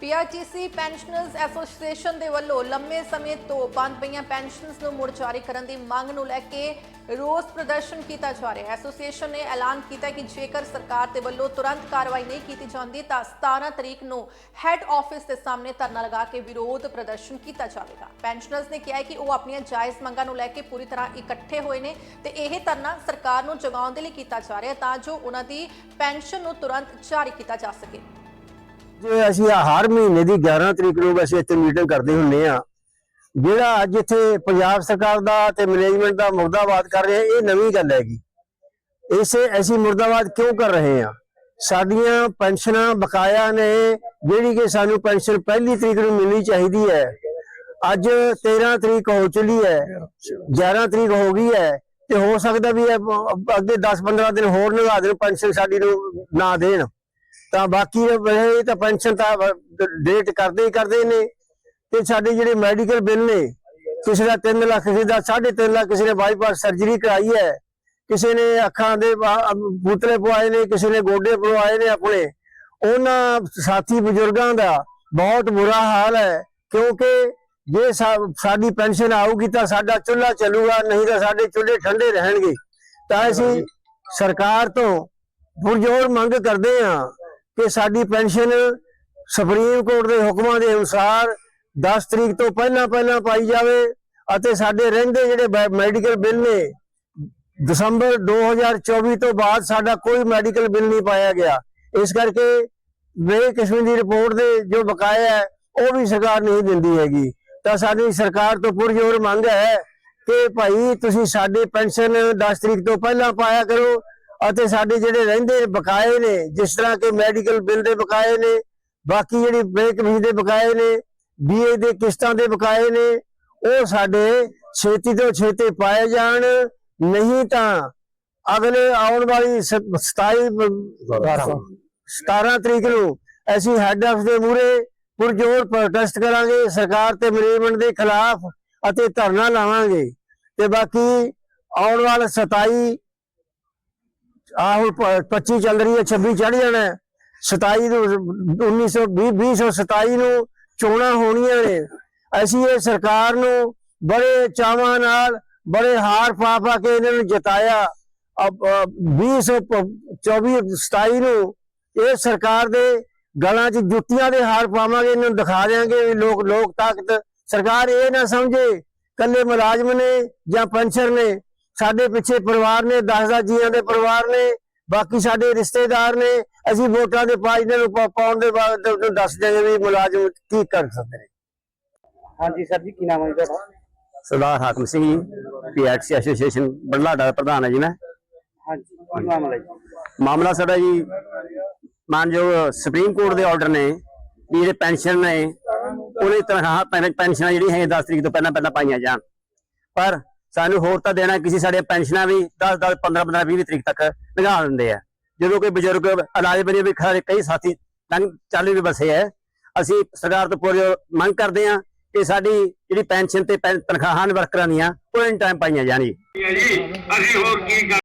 PRTC pensioners association ਦੇ ਵੱਲੋਂ ਲੰਮੇ ਸਮੇਂ ਤੋਂ ਬੰਦ ਪਈਆਂ ਪੈਨਸ਼ਨਸ ਨੂੰ ਮੁੜ ਜਾਰੀ ਕਰਨ ਦੀ ਮੰਗ ਨੂੰ ਲੈ ਕੇ ਰੋਸ ਪ੍ਰਦਰਸ਼ਨ ਕੀਤਾ ਜਾ ਰਿਹਾ ਹੈ। ਐਸੋਸੀਏਸ਼ਨ ਨੇ ਐਲਾਨ ਕੀਤਾ ਕਿ ਜੇਕਰ ਸਰਕਾਰ ਦੇ ਵੱਲੋਂ ਤੁਰੰਤ ਕਾਰਵਾਈ ਨਹੀਂ ਕੀਤੀ ਜਾਂਦੀ, ਤਾਂ 17 ਤਰੀਕ ਨੂੰ ਹੈੱਡ ਆਫਿਸ ਦੇ ਸਾਹਮਣੇ ਧਰਨਾ ਲਗਾ ਕੇ ਵਿਰੋਧ ਪ੍ਰਦਰਸ਼ਨ ਕੀਤਾ ਜਾਵੇਗਾ। ਪੈਨਸ਼ਨਰਜ਼ ਨੇ ਕਿਹਾ ਕਿ ਉਹ ਆਪਣੀਆਂ ਜਾਇਜ਼ ਮੰਗਾਂ ਨੂੰ ਲੈ ਕੇ ਪੂਰੀ ਤਰ੍ਹਾਂ ਇਕੱਠੇ ਹੋਏ ਨੇ ਤੇ ਇਹ ਧਰਨਾ ਸਰਕਾਰ ਨੂੰ ਜਗਾਉਣ ਦੇ ਲਈ ਕੀਤਾ ਜਾ ਰਿਹਾ ਤਾਂ ਜੋ ਉਹਨਾਂ ਦੀ ਪੈਨਸ਼ਨ ਨੂੰ ਤੁਰੰਤ ਜਾਰੀ ਕੀਤਾ ਜਾ ਸਕੇ। ਜੇ ਅਸੀਂ ਹਰ ਮਹੀਨੇ ਦੀ 11 ਤਰੀਕ ਨੂੰ ਅਸੀਂ ਇੱਥੇ ਮੀਟਿੰਗ ਕਰਦੇ ਹੁੰਨੇ ਆ ਜਿਹੜਾ ਅੱਜ ਪੰਜਾਬ ਸਰਕਾਰ ਦਾ ਤੇ ਮੈਨੇਜਮੈਂਟ ਦਾ ਮੁਰਦਾਬਾਦ ਕਰ ਰਹੇ, ਇਹ ਨਵੀਂ ਗੱਲ ਹੈਗੀ। ਇਸੇ ਅਸੀਂ ਮੁਰਦਾਬਾਦ ਕਿਉਂ ਕਰ ਰਹੇ ਆ ਸਾਡੀਆਂ ਪੈਨਸ਼ਨਾਂ ਬਕਾਇਆ ਨੇ, ਜਿਹੜੀ ਕਿ ਸਾਨੂੰ ਪੈਨਸ਼ਨ ਪਹਿਲੀ ਤਰੀਕ ਨੂੰ ਮਿਲਣੀ ਚਾਹੀਦੀ ਹੈ। ਅੱਜ 13 ਤਰੀਕ ਹੋ ਚੁੱਲੀ ਹੈ 11 ਤਰੀਕ ਹੋ ਗਈ ਹੈ, ਤੇ ਹੋ ਸਕਦਾ ਵੀ ਅੱਗੇ 10-15 ਦਿਨ ਹੋਰ ਲਗਾ ਦੇਣ, ਪੈਨਸ਼ਨ ਸਾਡੀ ਨੂੰ ਨਾ ਦੇਣ। ਤਾਂ ਬਾਕੀ ਇਹ ਤਾਂ ਪੈਨਸ਼ਨ ਤਾਂ ਡੇਟ ਕਰਦੇ ਹੀ ਕਰਦੇ ਨੇ। ਤੇ ਸਾਡੇ ਜਿਹੜੇ ਮੈਡੀਕਲ ਬਿੱਲ ਨੇ, ਕਿਸੇ ਦਾ 3 ਲੱਖ, ਕਿਸੇ ਦਾ 3.5 ਲੱਖ, ਕਿਸੇ ਨੇ ਬਾਈਪਾਸ ਸਰਜਰੀ ਕਰਾਈ ਹੈ। ਕਿਸੇ ਨੇ ਅੱਖਾਂ ਦੇ ਪੁਤਲੇ ਪਵਾਏ ਨੇ, ਕਿਸੇ ਨੇ ਗੋਡੇ ਪਵਾਏ ਨੇ ਆਪਣੇ। ਉਹਨਾਂ ਸਾਥੀ ਬਜ਼ੁਰਗਾਂ ਦਾ ਬਹੁਤ ਬੁਰਾ ਹਾਲ ਹੈ, ਕਿਉਂਕਿ ਜੇ ਸਾਡੀ ਪੈਨਸ਼ਨ ਆਊਗੀ ਤਾਂ ਸਾਡਾ ਚੁੱਲ੍ਹਾ ਚੱਲੂਗਾ, ਨਹੀਂ ਤਾਂ ਸਾਡੇ ਚੁੱਲ੍ਹੇ ਠੰਡੇ ਰਹਿਣਗੇ। ਤਾਂ ਅਸੀਂ ਸਰਕਾਰ ਤੋਂ ਪੁਰਜੋਰ ਮੰਗ ਕਰਦੇ ਹਾਂ ਕਿ ਸਾਡੀ ਪੈਨਸ਼ਨ ਸੁਪਰੀਮ ਕੋਰਟ ਦੇ ਹੁਕਮਾਂ ਦੇ ਅਨੁਸਾਰ 10 ਤਰੀਕ ਤੋਂ ਪਹਿਲਾਂ ਪਹਿਲਾਂ ਪਾਈ ਜਾਵੇ ਅਤੇ ਸਾਡੇ ਰਹਿੰਦੇ ਜਿਹੜੇ ਮੈਡੀਕਲ ਬਿੱਲ ਨੇ, ਦਸੰਬਰ 2024 ਤੋਂ ਬਾਅਦ ਸਾਡਾ ਕੋਈ ਮੈਡੀਕਲ ਬਿੱਲ ਨਹੀਂ ਪਾਇਆ ਗਿਆ। ਇਸ ਕਰਕੇ ਵੇ ਕਿਸਮ ਦੀ ਰਿਪੋਰਟ ਦੇ ਜੋ ਬਕਾਇਆ ਹੈ, ਉਹ ਵੀ ਸਰਕਾਰ ਨਹੀਂ ਦਿੰਦੀ ਹੈਗੀ। ਤਾਂ ਸਾਡੀ ਸਰਕਾਰ ਤੋਂ ਪੁਰਜੋਰ ਮੰਗ ਹੈ ਕਿ ਭਾਈ ਤੁਸੀਂ ਸਾਡੀ ਪੈਨਸ਼ਨ 10 ਤਰੀਕ ਤੋਂ ਪਹਿਲਾਂ ਪਾਇਆ ਕਰੋ ਅਤੇ ਸਾਡੇ ਜਿਹੜੇ ਰਹਿੰਦੇ ਬਕਾਏ ਨੇ ਜਿਸ ਤਰ੍ਹਾਂ ਕਿ ਮੈਡੀਕਲ ਬਿੱਲ ਦੇ ਬਕਾਏ ਨੇ ਬਾਕੀ ਜਿਹੜੀ ਬੈਂਕ ਫੀਸ ਦੇ ਬਕਾਏ ਨੇ ਬੀਏ ਦੇ ਕਿਸ਼ਤਾਂ ਦੇ ਬਕਾਏ ਨੇ ਉਹ ਸਾਡੇ ਛੇਤੀ ਤੋਂ ਛੇਤੀ ਪਾਏ ਜਾਣ ਨਹੀਂ ਤਾਂ ਅਗਲੇ ਆਉਣ ਵਾਲੀ ਸ- 27 ਬ- 17 ਤਰੀਕ ਨੂੰ ਅਸੀਂ ਹੈੱਡ ਆਫਿਸ ਦੇ ਮੂਹਰੇ ਪੁਰਜੋਰ ਪ੍ਰੋਟੈਸਟ ਕਰਾਂਗੇ ਸਰਕਾਰ ਤੇ ਮੈਨੇਜਮੈਂਟ ਦੇ ਖਿਲਾਫ ਅਤੇ ਧਰਨਾ ਲਾਵਾਂਗੇ। ਤੇ ਬਾਕੀ ਆਉਣ ਵਾਲਾ 27 ਆਹ ਹੁਣ 25 ਚੱਲ ਰਹੀ ਹੈ 26 ਚੜ ਜਾਣਾ 27 ਨੂੰ 1920 2027 ਨੂੰ ਚੋਣਾਂ ਹੋਣੀਆਂ ਨੇ। ਅਸੀਂ ਇਹ ਸਰਕਾਰ ਨੂੰ ਬੜੇ ਚਾਵਾਂ ਨਾਲ, ਬੜੇ ਹਾਰ ਪਾ ਪਾ ਕੇ ਇਹਨਾਂ ਨੂੰ ਜਿਤਾਇਆ। 2024 27 ਨੂੰ ਇਹ ਸਰਕਾਰ ਦੇ ਗਲਾਂ 'ਚ ਜੁੱਤੀਆਂ ਦੇ ਹਾਰ ਪਾਵਾਂਗੇ, ਇਹਨਾਂ ਨੂੰ ਦਿਖਾ ਦੇਾਂਗੇ ਵੀ ਲੋਕ ਲੋਕ ਤਾਕਤ। ਸਰਕਾਰ ਇਹ ਨਾ ਸਮਝੇ, ਕੱਲੇ ਮੁਲਾਜ਼ਮ ਨੇ ਜਾਂ ਪੈਨਸ਼ਨ ਨੇ। ਸਾਡੇ ਪਿੱਛੇ ਪਰਿਵਾਰ ਨੇ 10-10 ਜੀਆਂ ਦੇ ਪਰਿਵਾਰ ਨੇ ਬਾਕੀ ਸਾਡੇ ਰਿਸ਼ਤੇਦਾਰ ਨੇ ਅਸੀਂ ਵੋਟਾਂ ਦੇ ਪਾ ਇਹਨਾਂ ਨੂੰ ਪਾਉਣ ਦੇ ਬਾਅਦ ਤੁਹਾਨੂੰ ਦੱਸ ਦਿਆਂਗੇ ਵੀ ਮੁਲਾਜ਼ਮ ਕੀ ਕਰ ਸਕਦੇ ਨੇ। ਹਾਂਜੀ ਸਰ ਜੀ ਕੀ ਨਾਮ ਹੈ ਜੀ ਤੁਹਾਡਾ? ਸਰਦਾਰ ਹਾਕਮ ਸਿੰਘ ਜੀ ਪੀਐਟਸੀ ਐਸੋਸੀਏਸ਼ਨ ਬੜਲਾਡਾ ਦਾ ਪ੍ਰਧਾਨ ਹੈ ਜੀ ਮੈਂ। ਹਾਂਜੀ ਕੀ ਮਾਮਲਾ ਹੈ ਜੀ? ਮਾਮਲਾ ਸਾਡਾ ਜੀ ਮਾਨਯੋਗ ਸੁਪਰੀਮ ਕੋਰਟ ਦੇ ਆਰਡਰ ਨੇ ਵੀ ਜਿਹੜੇ ਪੈਨਸ਼ਨ ਨੇ ਉਹਨੇ ਤਨਖਾਹ ਪੈਨ- ਪੈਨਸ਼ਨਾਂ ਜਿਹੜੀਆਂ ਹੈ 10 ਤਰੀਕ ਤੋਂ ਪਹਿਲਾਂ ਪਹਿਲਾਂ ਪਾਈਆਂ ਜਾਣ। ਪਰ ਸਾਨੂੰ ਹੋਰ ਤਾਂ ਦੇਣਾ ਕਿਸੇ ਸਾਡੇ ਪੈਨਸ਼ਨਾਂ ਵੀ 10 10 15 15 20 ਤਰੀਕ ਤੱਕ ਲਗਾ ਦਿੰਦੇ ਆ। ਜਦੋਂ ਕੋਈ ਬਜ਼ੁਰਗ ਇਲਾਜ ਬਣੇ ਵੀ ਖਰੇ ਕਈ ਸਾਥੀ ਲੰਘ ਚੱਲ ਵੀ ਬਸੇ ਹੈ ਅਸੀਂ ਸਰਕਾਰ ਤੋਂ ਪੂਰੀ ਮੰਗ ਕਰਦੇ ਹਾਂ ਕਿ ਸਾਡੀ ਜਿਹੜੀ ਪੈਨਸ਼ਨ ਤੇ ਤਨਖਾਹਾਂ ਵਰਕਰਾਂ ਦੀਆਂ, ਉਹ ਇਨ ਟਾਈਮ ਪਾਈਆਂ ਜਾਣ ਜੀ, ਅਸੀਂ ਹੋਰ ਕੀ